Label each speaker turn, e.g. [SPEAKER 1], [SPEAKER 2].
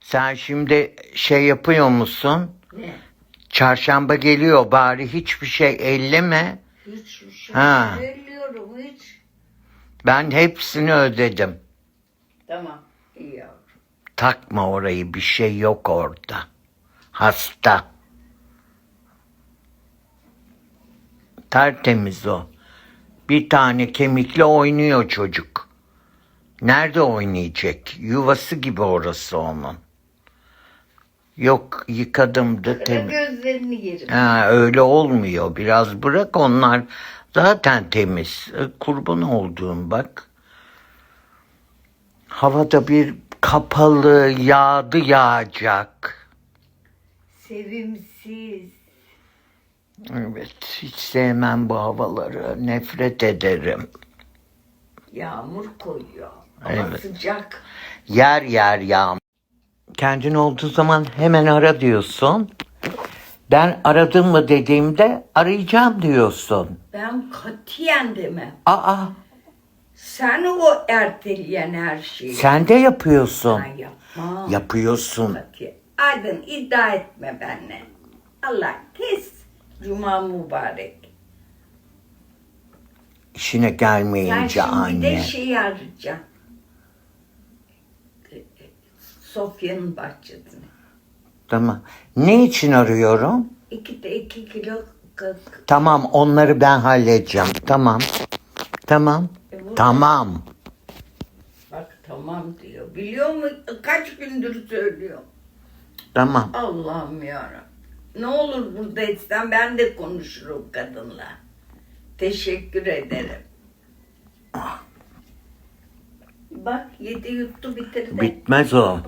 [SPEAKER 1] Sen şimdi şey yapıyor musun?
[SPEAKER 2] Ne?
[SPEAKER 1] Çarşamba geliyor bari hiçbir şey elleme.
[SPEAKER 2] Hiç şey
[SPEAKER 1] Ha.
[SPEAKER 2] söylüyorum hiç.
[SPEAKER 1] Ben hepsini ödedim.
[SPEAKER 2] Tamam. iyi yavrum.
[SPEAKER 1] Takma orayı bir şey yok orada. Hasta. Tertemiz o. Bir tane kemikle oynuyor çocuk. Nerede oynayacak? Yuvası gibi orası onun. Yok yıkadım da
[SPEAKER 2] Kara
[SPEAKER 1] temiz.
[SPEAKER 2] gözlerini yerim.
[SPEAKER 1] Ha, öyle olmuyor. Biraz bırak onlar zaten temiz. E, Kurban olduğum bak. Havada bir kapalı yağdı yağacak.
[SPEAKER 2] Sevimsiz.
[SPEAKER 1] Evet hiç sevmem bu havaları. Nefret ederim.
[SPEAKER 2] Yağmur koyuyor. Ama
[SPEAKER 1] Evet.
[SPEAKER 2] sıcak.
[SPEAKER 1] Yer yer yağmur. Kendin olduğu zaman hemen ara diyorsun. Ben aradım mı dediğimde arayacağım diyorsun.
[SPEAKER 2] Ben katiyen demem.
[SPEAKER 1] Aa
[SPEAKER 2] Sen o erteleyen her şeyi.
[SPEAKER 1] sen de yapıyorsun.
[SPEAKER 2] Ben yapmam.
[SPEAKER 1] Yapıyorsun.
[SPEAKER 2] Katiyen. Aydın iddia etme benimle. Allah kes. Cuma mübarek.
[SPEAKER 1] İşine
[SPEAKER 2] Sen
[SPEAKER 1] gelmeyince
[SPEAKER 2] şimdi
[SPEAKER 1] anne.
[SPEAKER 2] de şey arayacaksın. E, e, Sofya'nın bahçesini.
[SPEAKER 1] Tamam. Ne için arıyorum?
[SPEAKER 2] İki de iki kilo kak.
[SPEAKER 1] Tamam onları ben halledeceğim. Tamam. Tamam.
[SPEAKER 2] E, bu-
[SPEAKER 1] Tamam.
[SPEAKER 2] Bak tamam diyor. Biliyor mu? Kaç gündür söylüyor.
[SPEAKER 1] Tamam.
[SPEAKER 2] Allah'ım yarabbim. Ne olur burada etsen ben de konuşurum kadınla. Teşekkür ederim. Bak yedi yuttu bitirdi.
[SPEAKER 1] Bitmez o.